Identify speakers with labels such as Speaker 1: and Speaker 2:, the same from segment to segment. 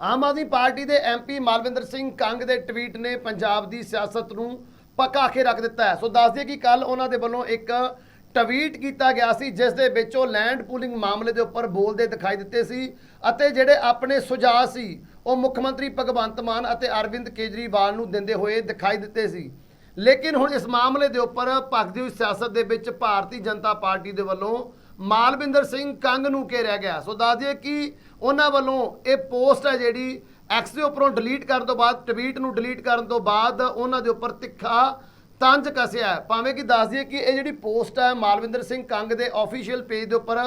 Speaker 1: ਆਮ Aadmi party ਦੇ MP Malvinder Singh Kang ਦੇ tweet ਨੇ ਪੰਜਾਬ ਦੀ ਸਿਆਸਤ ਨੂੰ ਪਕਾ ਕੇ ਰੱਖ ਦਿੱਤਾ ਹੈ। ਸੋ ਦੱਸ ਦਈਏ ਕਿ ਕੱਲ ਉਹਨਾਂ ਦੇ ਵੱਲੋਂ ਇੱਕ ਟਵੀਟ ਕੀਤਾ ਗਿਆ ਸੀ, ਜਿਸ ਦੇ ਵਿੱਚ ਉਹ ਲੈਂਡ ਪੂਲਿੰਗ ਮਾਮਲੇ ਦੇ ਉੱਪਰ ਬੋਲਦੇ ਦਿਖਾਈ ਦਿੱਤੇ ਸੀ ਅਤੇ ਜਿਹੜੇ ਆਪਣੇ ਸੁਝਾਅ ਸੀ, ਉਹ ਮੁੱਖ ਮੰਤਰੀ ਭਗਵੰਤ ਮਾਨ ਅਤੇ ਅਰਵਿੰਦ ਕੇਜਰੀਵਾਲ ਨੂੰ ਦਿੰਦੇ ਹੋਏ ਦਿਖਾਈ ਦਿੱਤੇ ਸੀ। ਲੇਕਿਨ ਹੁਣ ਇਸ ਮਾਮਲੇ ਦੇ ਉੱਪਰ ਭਗਦੀ ਹੋਈ ਸਿਆਸਤ ਦੇ ਵਿੱਚ ਭਾਰਤੀ ਜਨਤਾ ਪਾਰਟੀ ਦੇ ਵੱਲੋਂ ਮਾਲਵਿੰਦਰ ਸਿੰਘ ਕੰਗ ਨੂੰ ਘੇਰਿਆ ਗਿਆ। ਸੋ ਦੱਸ ਦਈਏ ਕਿ ਉਹਨਾਂ ਵੱਲੋਂ ਇਹ ਪੋਸਟ ਹੈ ਜਿਹੜੀ ਐਕਸ ਦੇ ਉੱਪਰੋਂ ਡਿਲੀਟ ਕਰਨ ਤੋਂ ਬਾਅਦ ਟਵੀਟ ਨੂੰ ਡਿਲੀਟ ਕਰਨ ਤੋਂ ਬਾਅਦ ਉਹਨਾਂ ਦੇ ਉੱਪਰ ਤਿੱਖਾ ਤੰਜ ਕਸਿਆ ਭਾਵੇਂ ਕਿ ਦੱਸ ਦਈਏ ਕਿ ਇਹ ਜਿਹੜੀ ਪੋਸਟ ਹੈ ਮਾਲਵਿੰਦਰ ਸਿੰਘ ਕੰਗ ਦੇ ਅਫੀਸ਼ੀਅਲ ਪੇਜ ਦੇ ਉੱਪਰ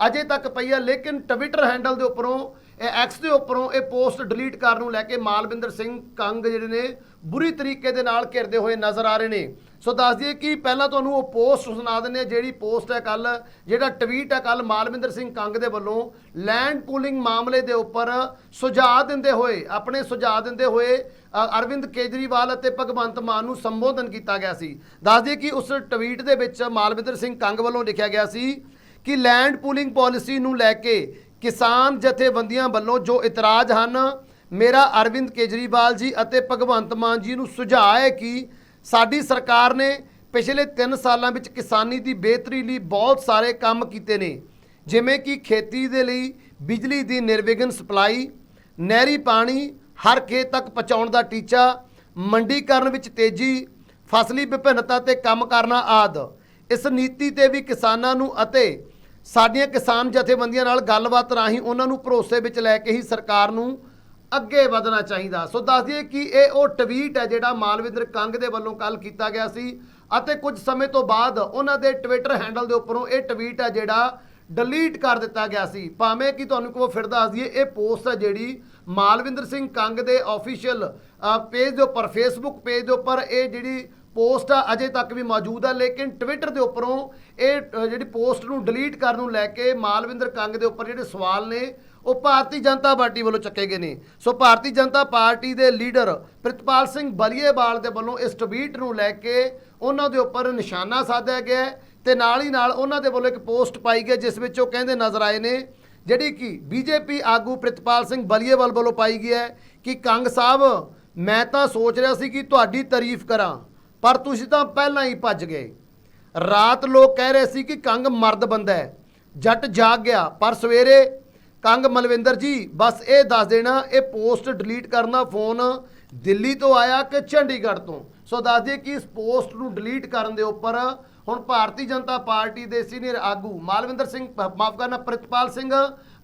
Speaker 1: ਅਜੇ ਤੱਕ ਪਈ ਹੈ ਲੇਕਿਨ ਟਵਿੱਟਰ ਹੈਂਡਲ ਦੇ ਉੱਪਰੋਂ, ਇਹ ਐਕਸ ਦੇ ਉੱਪਰੋਂ ਇਹ ਪੋਸਟ ਡਿਲੀਟ ਕਰਨ ਨੂੰ ਲੈ ਕੇ ਮਾਲਵਿੰਦਰ ਸਿੰਘ ਕੰਗ ਜਿਹੜੇ ਨੇ ਬੁਰੀ ਤਰੀਕੇ ਦੇ ਨਾਲ ਘਿਰਦੇ ਹੋਏ ਨਜ਼ਰ ਆ ਰਹੇ ਨੇ। ਸੋ ਦੱਸ ਦਈਏ ਕਿ ਪਹਿਲਾਂ ਤੁਹਾਨੂੰ ਉਹ ਪੋਸਟ ਸੁਣਾ ਦਿੰਦੇ ਹਾਂ, ਜਿਹੜੀ ਪੋਸਟ ਹੈ ਕੱਲ ਜਿਹੜਾ ਟਵੀਟ ਹੈ ਕੱਲ ਮਾਲਵਿੰਦਰ ਸਿੰਘ ਕੰਗ ਦੇ ਵੱਲੋਂ ਲੈਂਡ ਪੂਲਿੰਗ ਮਾਮਲੇ ਦੇ ਉੱਪਰ ਸੁਝਾਅ ਦਿੰਦੇ ਹੋਏ, ਆਪਣੇ ਸੁਝਾਅ ਦਿੰਦੇ ਹੋਏ ਅਰਵਿੰਦ ਕੇਜਰੀਵਾਲ ਅਤੇ ਭਗਵੰਤ ਮਾਨ ਨੂੰ ਸੰਬੋਧਨ ਕੀਤਾ ਗਿਆ ਸੀ। ਦੱਸ ਦਈਏ ਕਿ ਉਸ ਟਵੀਟ ਦੇ ਵਿੱਚ ਮਾਲਵਿੰਦਰ ਸਿੰਘ ਕੰਗ ਵੱਲੋਂ ਲਿਖਿਆ ਗਿਆ ਸੀ ਕਿ ਲੈਂਡ ਪੂਲਿੰਗ ਪਾਲਿਸੀ ਨੂੰ ਲੈ ਕੇ ਕਿਸਾਨ ਜਥੇਬੰਦੀਆਂ ਵੱਲੋਂ ਜੋ ਇਤਰਾਜ਼ ਹਨ, ਮੇਰਾ ਅਰਵਿੰਦ ਕੇਜਰੀਵਾਲ ਜੀ ਅਤੇ ਭਗਵੰਤ ਮਾਨ ਜੀ ਨੂੰ ਸੁਝਾਅ ਹੈ ਕਿ ਸਾਡੀ ਸਰਕਾਰ ਨੇ ਪਿਛਲੇ 3 ਸਾਲਾਂ ਵਿੱਚ ਕਿਸਾਨੀ ਦੀ ਬਿਹਤਰੀ ਲਈ ਬਹੁਤ ਸਾਰੇ ਕੰਮ ਕੀਤੇ ਨੇ, ਜਿਵੇਂ ਕਿ ਖੇਤੀ ਦੇ ਲਈ ਬਿਜਲੀ ਦੀ ਨਿਰਵਿਘਨ ਸਪਲਾਈ, ਨਹਿਰੀ ਪਾਣੀ ਹਰ ਖੇਤ ਤੱਕ ਪਹੁੰਚਾਉਣ ਦਾ ਟੀਚਾ ਮੰਡੀਕਰਨ ਵਿੱਚ ਤੇਜ਼ੀ, ਫਸਲੀ ਵਿਭਿੰਨਤਾ ਤੇ ਕੰਮ ਕਰਨਾ ਆਦ। ਇਸ ਨੀਤੀ ਤੇ ਵੀ ਕਿਸਾਨਾਂ ਨੂੰ ਅਤੇ ਸਾਡੀਆਂ ਕਿਸਾਨ ਜਥੇਬੰਦੀਆਂ ਨਾਲ ਗੱਲਬਾਤ ਰਾਹੀਂ ਉਹਨਾਂ ਨੂੰ ਭਰੋਸੇ ਵਿੱਚ ਲੈ ਕੇ ਹੀ ਸਰਕਾਰ ਨੂੰ ਅੱਗੇ ਵਧਣਾ ਚਾਹੀਦਾ। ਸੋ ਦੱਸ ਦਈਏ ਕਿ ਇਹ ਉਹ ਟਵੀਟ ਹੈ ਜਿਹੜਾ ਮਾਲਵਿੰਦਰ ਕੰਗ ਦੇ ਵੱਲੋਂ ਕੱਲ ਕੀਤਾ ਗਿਆ ਸੀ ਅਤੇ ਕੁਝ ਸਮੇਂ ਤੋਂ ਬਾਅਦ ਉਹਨਾਂ ਦੇ ਟਵਿੱਟਰ ਹੈਂਡਲ ਦੇ ਉੱਪਰੋਂ ਇਹ ਟਵੀਟ ਹੈ ਜਿਹੜਾ ਡਿਲੀਟ ਕਰ ਦਿੱਤਾ ਗਿਆ ਸੀ। ਭਾਵੇਂ ਕਿ ਤੁਹਾਨੂੰ ਕੋ ਫਿਰ ਦੱਸ ਦਈਏ, ਇਹ ਪੋਸਟ ਹੈ ਜਿਹੜੀ ਮਾਲਵਿੰਦਰ ਸਿੰਘ ਕੰਗ ਦੇ ਅਫੀਸ਼ੀਅਲ ਪੇਜ ਦੇ ਉੱਪਰ ਫੇਸਬੁੱਕ ਪੇਜ ਦੇ ਉੱਪਰ ਇਹ ਜਿਹੜੀ ਪੋਸਟ ਆ, ਅਜੇ ਤੱਕ ਵੀ ਮੌਜੂਦ ਆ ਲੇਕਿਨ ਟਵਿੱਟਰ ਦੇ ਉੱਪਰੋਂ ਇਹ ਜਿਹੜੀ ਪੋਸਟ ਨੂੰ ਡਿਲੀਟ ਕਰਨ ਨੂੰ ਲੈ ਕੇ ਮਾਲਵਿੰਦਰ ਕੰਗ ਦੇ ਉੱਪਰ ਜਿਹੜੇ ਸਵਾਲ ਨੇ ਉਹ ਭਾਰਤੀ ਜਨਤਾ ਪਾਰਟੀ ਵੱਲੋਂ ਚੱਕੇ ਗਏ ਨੇ। ਸੋ ਭਾਰਤੀ ਜਨਤਾ ਪਾਰਟੀ ਦੇ ਲੀਡਰ ਪ੍ਰਿਤਪਾਲ ਸਿੰਘ ਬਲੀਏਵਾਲ ਦੇ ਵੱਲੋਂ ਇਸ ਟਵੀਟ ਨੂੰ ਲੈ ਕੇ ਉਹਨਾਂ ਦੇ ਉੱਪਰ ਨਿਸ਼ਾਨਾ ਸਾਧਿਆ ਗਿਆ ਹੈ ਤੇ ਨਾਲ ਹੀ ਨਾਲ ਉਹਨਾਂ ਦੇ ਵੱਲੋਂ ਇੱਕ ਪੋਸਟ ਪਾਈ ਗਈ ਜਿਸ ਵਿੱਚ ਉਹ ਕਹਿੰਦੇ ਨਜ਼ਰ ਆਏ ਨੇ, ਜਿਹੜੀ ਕਿ ਬੀਜੇਪੀ ਆਗੂ ਪ੍ਰਿਤਪਾਲ ਸਿੰਘ ਬਲੀਏਵਾਲ ਵੱਲੋਂ ਪਾਈ ਗਈ ਹੈ ਕਿ ਕੰਗ ਸਾਹਿਬ, ਮੈਂ ਤਾਂ ਸੋਚ ਰਿਹਾ ਸੀ ਕਿ ਤੁਹਾਡੀ ਤਾਰੀਫ ਕਰਾਂ, ਪਰ ਤੁਸੀਂ ਤਾਂ ਪਹਿਲਾਂ ਹੀ ਭੱਜ ਗਏ। ਰਾਤ ਲੋਕ ਕਹਿ ਰਹੇ ਸੀ ਕਿ ਕੰਗ ਮਰਦ ਬੰਦਾ ਹੈ। ਜੱਟ ਜਾਗ ਗਿਆ, ਪਰ ਸਵੇਰੇ ਕੰਗ ਮਲਵਿੰਦਰ ਜੀ, ਬਸ ਇਹ ਦੱਸ ਦੇਣਾ, ਇਹ ਪੋਸਟ ਡਿਲੀਟ ਕਰਨਾ ਫੋਨ ਦਿੱਲੀ ਤੋਂ ਆਇਆ ਕਿ ਚੰਡੀਗੜ੍ਹ ਤੋਂ? ਸੋ ਦੱਸ ਦਈਏ ਕਿ ਇਸ ਪੋਸਟ ਨੂੰ ਡਿਲੀਟ ਕਰਨ ਦੇ ਉੱਪਰ ਹੁਣ ਭਾਰਤੀ ਜਨਤਾ ਪਾਰਟੀ ਦੇ ਸੀਨੀਅਰ ਆਗੂ ਮਾਲਵਿੰਦਰ ਸਿੰਘ ਮਾਫ ਕਰਨਾ, ਪ੍ਰਿਤਪਾਲ ਸਿੰਘ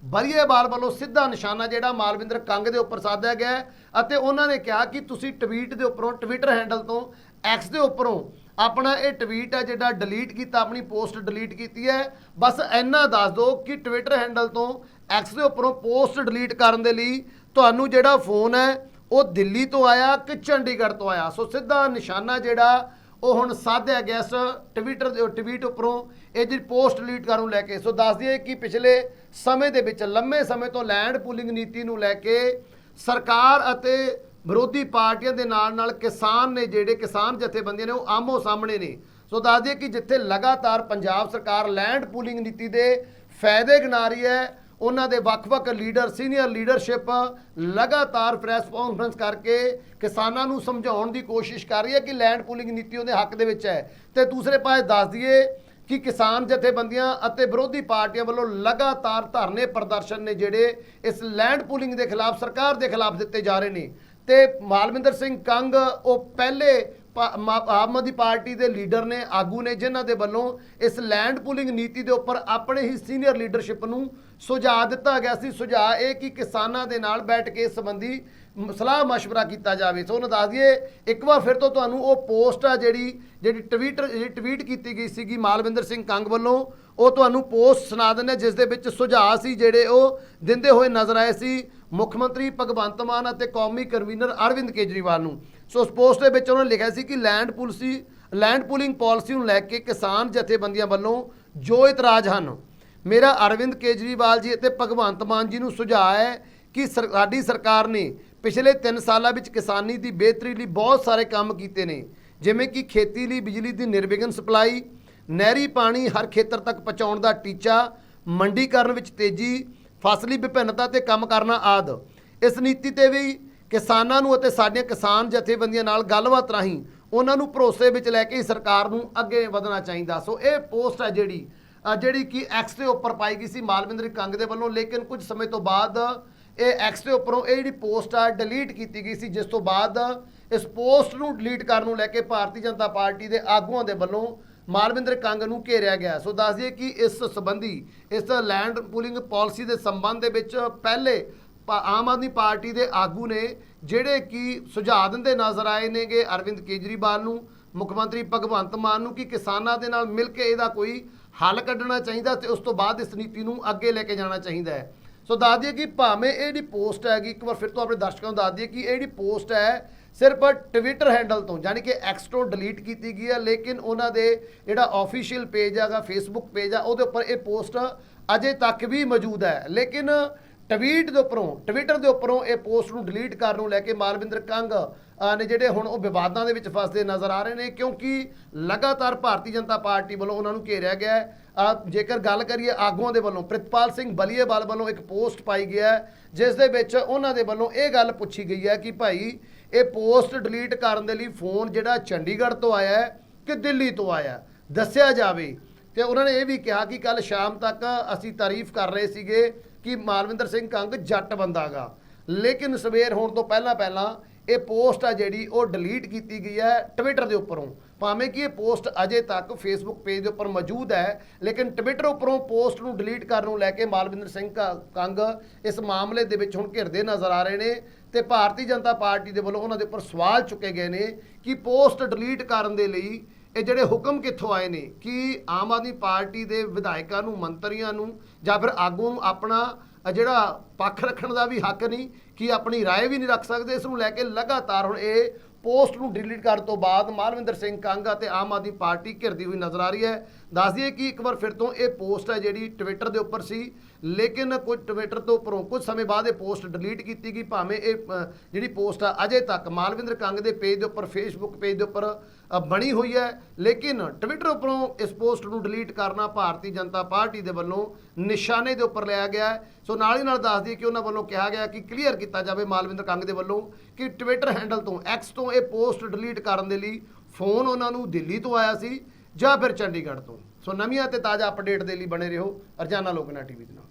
Speaker 1: ਬਰੀਏਵਾਲ ਵੱਲੋਂ ਸਿੱਧਾ ਨਿਸ਼ਾਨਾ ਜਿਹੜਾ ਮਾਲਵਿੰਦਰ ਕੰਗ ਦੇ ਉੱਪਰ ਸਾਧਿਆ ਗਿਆ ਅਤੇ ਉਹਨਾਂ ਨੇ ਕਿਹਾ ਕਿ ਤੁਸੀਂ ਟਵੀਟ ਦੇ ਉੱਪਰੋਂ, ਟਵਿੱਟਰ ਹੈਂਡਲ ਤੋਂ ਐਕਸ ਦੇ ਉੱਪਰੋਂ ਆਪਣਾ ਇਹ ਟਵੀਟ ਹੈ ਜਿਹੜਾ ਡਿਲੀਟ ਕੀਤਾ, ਆਪਣੀ ਪੋਸਟ ਡਿਲੀਟ ਕੀਤੀ ਹੈ। ਬਸ ਇੰਨਾ ਦੱਸ ਦਿਓ ਕਿ ਟਵਿੱਟਰ ਹੈਂਡਲ ਤੋਂ ਐਕਸ ਦੇ ਉੱਪਰੋਂ ਪੋਸਟ ਡਿਲੀਟ ਕਰਨ ਦੇ ਲਈ ਤੁਹਾਨੂੰ ਜਿਹੜਾ ਫੋਨ ਹੈ, ਉਹ ਦਿੱਲੀ ਤੋਂ ਆਇਆ ਕਿ ਚੰਡੀਗੜ੍ਹ ਤੋਂ ਆਇਆ? ਸੋ ਸਿੱਧਾ ਨਿਸ਼ਾਨਾ ਜਿਹੜਾ, ਉਹ ਹੁਣ ਸਾਧਿਆ ਗਿਆ ਇਸ ਟਵਿੱਟਰ ਦੇ ਟਵੀਟ ਉੱਪਰੋਂ, ਇਹ ਜਿਹੜੀ ਪੋਸਟ ਡਿਲੀਟ ਕਰਨ ਨੂੰ ਲੈ ਕੇ। ਸੋ ਦੱਸ ਦਈਏ ਕਿ ਪਿਛਲੇ ਸਮੇਂ ਦੇ ਵਿੱਚ, ਲੰਮੇ ਸਮੇਂ ਤੋਂ ਲੈਂਡ ਪੂਲਿੰਗ ਨੀਤੀ ਨੂੰ ਲੈ ਕੇ ਸਰਕਾਰ ਅਤੇ ਵਿਰੋਧੀ ਪਾਰਟੀਆਂ ਦੇ ਨਾਲ ਨਾਲ ਕਿਸਾਨ ਨੇ ਜਿਹੜੇ ਕਿਸਾਨ ਜਥੇਬੰਦੀਆਂ ਨੇ, ਉਹ ਆਮੋ ਸਾਹਮਣੇ ਨੇ। ਸੋ ਦੱਸ ਦਈਏ ਕਿ ਜਿੱਥੇ ਲਗਾਤਾਰ ਪੰਜਾਬ ਸਰਕਾਰ ਲੈਂਡ ਪੂਲਿੰਗ ਨੀਤੀ ਦੇ ਫਾਇਦੇ ਗਿਣਾ ਰਹੀ ਹੈ ਉਹਨਾਂ ਦੇ ਵੱਖ-ਵੱਖ ਲੀਡਰ, ਸੀਨੀਅਰ ਲੀਡਰਸ਼ਿਪ ਲਗਾਤਾਰ ਪ੍ਰੈਸ ਕਾਨਫਰੰਸ ਕਰਕੇ ਕਿਸਾਨਾਂ ਨੂੰ ਸਮਝਾਉਣ ਦੀ ਕੋਸ਼ਿਸ਼ ਕਰ ਰਹੀ ਹੈ ਕਿ ਲੈਂਡ ਪੂਲਿੰਗ ਨੀਤੀ ਉਹਦੇ ਹੱਕ ਦੇ ਵਿੱਚ ਹੈ। ਤੇ ਦੂਸਰੇ ਪਾਸੇ ਦੱਸ ਦਈਏ ਕਿ ਕਿਸਾਨ ਜਥੇਬੰਦੀਆਂ ਅਤੇ ਵਿਰੋਧੀ ਪਾਰਟੀਆਂ ਵੱਲੋਂ ਲਗਾਤਾਰ ਧਰਨੇ ਪ੍ਰਦਰਸ਼ਨ ਨੇ ਜਿਹੜੇ ਇਸ ਲੈਂਡ ਪੂਲਿੰਗ ਦੇ ਖਿਲਾਫ, ਸਰਕਾਰ ਦੇ ਖਿਲਾਫ ਦਿੱਤੇ ਜਾ ਰਹੇ ਨੇ। ਤੇ ਮਾਲਵਿੰਦਰ ਸਿੰਘ ਕੰਗ, ਉਹ ਪਹਿਲੇ ਆਮ ਆਦਮੀ ਪਾਰਟੀ ਦੇ ਲੀਡਰ ਨੇ ਆਗੂ ਨੇ ਜਿਨ੍ਹਾਂ ਦੇ ਵੱਲੋਂ ਇਸ ਲੈਂਡ ਪੂਲਿੰਗ ਨੀਤੀ ਦੇ ਉੱਪਰ ਆਪਣੇ ਹੀ ਸੀਨੀਅਰ ਲੀਡਰਸ਼ਿਪ ਨੂੰ ਸੁਝਾਅ ਦਿੱਤਾ ਗਿਆ ਸੀ ਸੁਝਾਅ ਇਹ ਕਿ ਕਿਸਾਨਾਂ ਦੇ ਨਾਲ ਬੈਠ ਕੇ ਇਸ ਸੰਬੰਧੀ ਮ- ਸਲਾਹ مشورہ ਕੀਤਾ ਜਾਵੇ ਸੋ ਉਹਨਾਂ ਦੱਸ ਦਈਏ ਇੱਕ ਵਾਰ ਫਿਰ ਤੋਂ ਤੁਹਾਨੂੰ ਉਹ ਪੋਸਟ ਆ ਜਿਹੜੀ ਜਿਹੜੀ ਟਵੀਟਰ ਜਿਹੜੀ ਟਵੀਟ ਕੀਤੀ ਗਈ ਸੀਗੀ ਮਾਲਵਿੰਦਰ ਸਿੰਘ ਕੰਗ ਵੱਲੋਂ ਉਹ ਤੁਹਾਨੂੰ ਪੋਸਟ ਸੁਣਾ ਦਿੰਦੇ ਹਾਂ, ਜਿਸ ਦੇ ਵਿੱਚ ਸੁਝਾਅ ਸੀ ਜਿਹੜੇ ਉਹ ਦਿੰਦੇ ਹੋਏ ਨਜ਼ਰ ਆਏ ਸੀ ਮੁੱਖ ਮੰਤਰੀ ਭਗਵੰਤ ਮਾਨ ਅਤੇ ਕੌਮੀ ਕਨਵੀਨਰ ਅਰਵਿੰਦ ਕੇਜਰੀਵਾਲ ਨੂੰ ਸੋ ਉਸ ਪੋਸਟ ਦੇ ਵਿੱਚ ਉਹਨਾਂ ਨੇ ਲਿਖਿਆ ਸੀ ਕਿ land policy, land pooling policy ਨੂੰ ਲੈ ਕੇ ਕਿਸਾਨ ਜਥੇਬੰਦੀਆਂ ਵੱਲੋਂ ਜੋ ਇਤਰਾਜ਼ ਹਨ। ਮੇਰਾ ਅਰਵਿੰਦ ਕੇਜਰੀਵਾਲ ਜੀ ਅਤੇ ਭਗਵੰਤ ਮਾਨ ਜੀ ਨੂੰ ਸੁਝਾਅ ਹੈ ਕਿ ਸਰ- ਸਾਡੀ ਸਰਕਾਰ ਨੇ ਪਿਛਲੇ 3 ਸਾਲਾਂ ਵਿੱਚ ਕਿਸਾਨੀ ਦੀ ਬਿਹਤਰੀ ਲਈ ਬਹੁਤ ਸਾਰੇ ਕੰਮ ਕੀਤੇ ਨੇ, ਜਿਵੇਂ ਕਿ ਖੇਤੀ ਲਈ ਬਿਜਲੀ ਦੀ ਨਿਰਵਿਘਨ ਸਪਲਾਈ, ਨਹਿਰੀ ਪਾਣੀ ਹਰ ਖੇਤਰ ਤੱਕ ਪਹੁੰਚਾਉਣ ਦਾ ਟੀਚਾ, ਮੰਡੀਕਰਨ ਵਿੱਚ ਤੇਜ਼ੀ, ਫਸਲੀ ਵਿਭਿੰਨਤਾ ਤੇ ਕੰਮ ਕਰਨਾ ਆਦ। ਇਸ ਨੀਤੀ ਤੇ ਵੀ ਕਿਸਾਨਾਂ ਨੂੰ ਅਤੇ ਸਾਡੀਆਂ ਕਿਸਾਨ ਜਥੇਬੰਦੀਆਂ ਨਾਲ ਗੱਲਬਾਤ ਰਾਹੀਂ ਉਹਨਾਂ ਨੂੰ ਭਰੋਸੇ ਵਿੱਚ ਲੈ ਕੇ ਸਰਕਾਰ ਨੂੰ ਅੱਗੇ ਵਧਣਾ ਚਾਹੀਦਾ। ਸੋ ਇਹ ਪੋਸਟ ਹੈ ਜਿਹੜੀ ਜਿਹੜੀ ਕਿ ਐਕਸ ਦੇ ਉੱਪਰ ਪਾਈ ਗਈ ਸੀ ਮਾਲਵਿੰਦਰ ਕੰਗ ਦੇ ਵੱਲੋਂ। ਲੇਕਿਨ ਕੁਝ ਸਮੇਂ ਤੋਂ ਬਾਅਦ ਇਹ ਐਕਸ ਦੇ ਉੱਪਰੋਂ ਇਹ ਜਿਹੜੀ ਪੋਸਟ ਆ ਡਿਲੀਟ ਕੀਤੀ ਗਈ ਸੀ, ਜਿਸ ਤੋਂ ਬਾਅਦ ਇਸ ਪੋਸਟ ਨੂੰ ਡਿਲੀਟ ਕਰਨ ਨੂੰ ਲੈ ਕੇ ਭਾਰਤੀ ਜਨਤਾ ਪਾਰਟੀ ਦੇ ਆਗੂਆਂ ਦੇ ਵੱਲੋਂ ਮਾਲਵਿੰਦਰ ਕੰਗ ਨੂੰ ਘੇਰਿਆ ਗਿਆ। ਸੋ ਦੱਸ ਦਈਏ ਕਿ ਇਸ ਸੰਬੰਧੀ ਇਸ ਲੈਂਡ ਪੂਲਿੰਗ ਪਾਲਿਸੀ ਦੇ ਸੰਬੰਧ ਦੇ ਵਿੱਚ ਪਹਿਲੇ ਆਮ ਆਦਮੀ ਪਾਰਟੀ ਦੇ ਆਗੂ ਨੇ ਜਿਹੜੇ ਕਿ ਸੁਝਾਅ ਦਿੰਦੇ ਨਜ਼ਰ ਆਏ ਨੇਗੇ ਅਰਵਿੰਦ ਕੇਜਰੀਵਾਲ ਨੂੰ, ਮੁੱਖ ਮੰਤਰੀ ਭਗਵੰਤ ਮਾਨ ਨੂੰ ਕਿ ਕਿਸਾਨਾਂ ਦੇ ਨਾਲ ਮਿਲ ਕੇ ਇਹਦਾ ਕੋਈ ਹੱਲ ਕੱਢਣਾ ਚਾਹੀਦਾ ਤੇ ਉਸ ਤੋਂ ਬਾਅਦ ਇਸ ਨੀਤੀ ਨੂੰ ਅੱਗੇ ਲੈ ਕੇ ਜਾਣਾ ਚਾਹੀਦਾ ਹੈ। ਸੋ ਦੱਸ ਦਈਏ ਕਿ ਭਾਵੇਂ ਇਹ ਜਿਹੜੀ ਪੋਸਟ ਹੈਗੀ, ਇੱਕ ਵਾਰ ਫਿਰ ਤੋਂ ਆਪਣੇ ਦਰਸ਼ਕਾਂ ਨੂੰ ਦੱਸ ਦਈਏ ਕਿ ਇਹ ਜਿਹੜੀ ਪੋਸਟ ਹੈ, ਸਿਰਫ ਟਵਿੱਟਰ ਹੈਂਡਲ ਤੋਂ, ਯਾਨੀ ਕਿ ਐਕਸ ਤੋਂ ਡਿਲੀਟ ਕੀਤੀ ਗਈ ਹੈ, ਲੇਕਿਨ ਉਹਨਾਂ ਦੇ ਜਿਹੜਾ ਆਫੀਸ਼ੀਅਲ ਪੇਜ ਹੈਗਾ ਫੇਸਬੁੱਕ ਪੇਜ ਆ, ਉਹਦੇ ਉੱਪਰ ਇਹ ਪੋਸਟ ਅਜੇ ਤੱਕ ਵੀ ਮੌਜੂਦ ਹੈ। ਲੇਕਿਨ ਟਵੀਟ ਦੇ ਉੱਪਰੋਂ, ਟਵਿੱਟਰ ਦੇ ਉੱਪਰੋਂ ਇਹ ਪੋਸਟ ਨੂੰ ਡਿਲੀਟ ਕਰਨ ਨੂੰ ਲੈ ਕੇ ਮਾਲਵਿੰਦਰ ਕੰਗ ਨੇ ਜਿਹੜੇ ਹੁਣ ਉਹ ਵਿਵਾਦਾਂ ਦੇ ਵਿੱਚ ਫਸਦੇ ਨਜ਼ਰ ਆ ਰਹੇ ਨੇ, ਕਿਉਂਕਿ ਲਗਾਤਾਰ ਭਾਰਤੀ ਜਨਤਾ ਪਾਰਟੀ ਵੱਲੋਂ ਉਹਨਾਂ ਨੂੰ ਘੇਰਿਆ ਗਿਆ ਹੈ। ਜੇਕਰ ਗੱਲ ਕਰੀਏ ਆਗੂਆਂ ਦੇ ਵੱਲੋਂ, ਪ੍ਰਿਤਪਾਲ ਸਿੰਘ ਬਲੀਏਵਾਲ ਵੱਲੋਂ ਇੱਕ ਪੋਸਟ ਪਾਈ ਗਿਆ ਹੈ, ਜਿਸ ਦੇ ਵਿੱਚ ਉਹਨਾਂ ਦੇ ਵੱਲੋਂ ਇਹ ਗੱਲ ਪੁੱਛੀ ਗਈ ਹੈ ਕਿ ਭਾਈ, ਇਹ ਪੋਸਟ ਡਿਲੀਟ ਕਰਨ ਦੇ ਲਈ ਫੋਨ ਜਿਹੜਾ ਚੰਡੀਗੜ੍ਹ ਤੋਂ ਆਇਆ ਹੈ ਕਿ ਦਿੱਲੀ ਤੋਂ ਆਇਆ ਦੱਸਿਆ ਜਾਵੇ। ਤੇ ਉਹਨਾਂ ਨੇ ਇਹ ਵੀ ਕਿਹਾ ਕਿ ਕੱਲ ਸ਼ਾਮ ਤੱਕ ਅਸੀਂ ਤਾਰੀਫ ਕਰ ਰਹੇ ਸੀਗੇ ਕਿ ਮਾਲਵਿੰਦਰ ਸਿੰਘ ਕੰਗ ਜੱਟ ਬੰਦਾਗਾ ਲੇਕਿਨ ਸਵੇਰ ਹੋਣ ਤੋਂ ਪਹਿਲਾਂ ਪਹਿਲਾਂ ਇਹ ਪੋਸਟ ਆ ਜਿਹੜੀ ਉਹ ਡਿਲੀਟ ਕੀਤੀ ਗਈ ਹੈ ਟਵਿੱਟਰ ਦੇ ਉੱਪਰੋਂ। ਭਾਵੇਂ ਕਿ ਇਹ ਪੋਸਟ ਅਜੇ ਤੱਕ ਫੇਸਬੁੱਕ ਪੇਜ ਦੇ ਉੱਪਰ ਮੌਜੂਦ ਹੈ, ਲੇਕਿਨ ਟਵਿੱਟਰ ਉੱਪਰੋਂ ਪੋਸਟ ਨੂੰ ਡਿਲੀਟ ਕਰਨ ਨੂੰ ਲੈ ਕੇ ਮਾਲਵਿੰਦਰ ਸਿੰਘ ਕ- ਕੰਗ ਇਸ ਮਾਮਲੇ ਦੇ ਵਿੱਚ ਹੁਣ ਘਿਰਦੇ ਨਜ਼ਰ ਆ ਰਹੇ ਨੇ ਤੇ ਭਾਰਤੀ ਜਨਤਾ ਪਾਰਟੀ ਦੇ ਵੱਲੋਂ ਉਹਨਾਂ ਦੇ ਉੱਪਰ ਸਵਾਲ ਚੁੱਕੇ ਗਏ ਨੇ ਕਿ ਪੋਸਟ ਡਿਲੀਟ ਕਰਨ ਦੇ ਲਈ ਇਹ ਜਿਹੜੇ ਹੁਕਮ ਕਿੱਥੋਂ ਆਏ ਨੇ ਕਿ ਆਮ ਆਦਮੀ ਪਾਰਟੀ ਦੇ ਵਿਧਾਇਕਾਂ ਨੂੰ ਮੰਤਰੀਆਂ ਨੂੰ ਜਾਂ ਫਿਰ ਆਗੂ ਨੂੰ ਆਪਣਾ ਅ ਜਿਹੜਾ ਪੱਖ ਰੱਖਣ ਦਾ ਵੀ ਹੱਕ ਨਹੀਂ ਕਿ ਆਪਣੀ رائے ਵੀ ਨਹੀਂ ਰੱਖ ਸਕਦੇ ਇਸ ਨੂੰ ਲੈ ਕੇ ਲਗਾਤਾਰ ਹੁਣ ਇਹ ਪੋਸਟ ਨੂੰ ਡਿਲੀਟ ਕਰਨ ਤੋਂ ਬਾਅਦ ਮਾਲਵਿੰਦਰ ਸਿੰਘ ਕੰਗ ਅਤੇ ਆਮ ਆਦਮੀ ਪਾਰਟੀ ਘਿਰਦੀ ਹੋਈ ਨਜ਼ਰ ਆ ਰਹੀ ਹੈ ਦੱਸ ਦਈਏ ਕਿ ਇੱਕ ਵਾਰ ਫਿਰ ਤੋਂ ਇਹ ਪੋਸਟ ਹੈ ਜਿਹੜੀ ਟਵਿੱਟਰ ਦੇ ਉੱਪਰ ਸੀ ਲੇਕਿਨ ਕੁਝ ਟਵਿੱਟਰ ਤੋਂ ਉੱਪਰੋਂ ਕੁਝ ਸਮੇਂ ਬਾਅਦ ਇਹ ਪੋਸਟ ਡਿਲੀਟ ਕੀਤੀ ਗਈ, ਭਾਵੇਂ ਇਹ ਜਿਹੜੀ ਪੋਸਟ ਆ, ਅਜੇ ਤੱਕ ਮਾਲਵਿੰਦਰ ਕੰਗ ਦੇ ਪੇਜ ਦੇ ਉੱਪਰ ਫੇਸਬੁੱਕ ਪੇਜ ਦੇ ਉੱਪਰ ਬਣੀ ਹੋਈ ਹੈ। ਲੇਕਿਨ ਟਵਿੱਟਰ ਉੱਪਰੋਂ ਇਸ ਪੋਸਟ ਨੂੰ ਡਿਲੀਟ ਕਰਨਾ ਭਾਰਤੀ ਜਨਤਾ ਪਾਰਟੀ ਦੇ ਵੱਲੋਂ ਨਿਸ਼ਾਨੇ ਦੇ ਉੱਪਰ ਲਿਆ ਗਿਆ ਹੈ। ਸੋ ਨਾਲ ਹੀ ਨਾਲ ਦੱਸ ਦਈਏ ਕਿ ਉਹਨਾਂ ਵੱਲੋਂ ਕਿਹਾ ਗਿਆ ਕਿ ਕਲੀਅਰ ਕੀਤਾ ਜਾਵੇ ਮਾਲਵਿੰਦਰ ਕੰਗ ਦੇ ਵੱਲੋਂ ਕਿ ਟਵਿੱਟਰ ਹੈਂਡਲ ਤੋਂ ਐਕਸ ਤੋਂ ਇਹ ਪੋਸਟ ਡਿਲੀਟ ਕਰਨ ਦੇ ਲਈ ਫੋਨ ਉਹਨਾਂ ਨੂੰ ਦਿੱਲੀ ਤੋਂ ਆਇਆ ਸੀ ਜਾਂ ਫਿਰ ਚੰਡੀਗੜ੍ਹ ਤੋਂ। ਸੋ ਨਵੀਆਂ ਤੇ ਤਾਜ਼ਾ ਅਪਡੇਟ ਦੇ ਲਈ ਬਣੇ ਰਹੋ ਅਰਜਾਨਾ ਲੋਕਨਾ ਟੀਵੀ ਦੇ ਨਾਲ।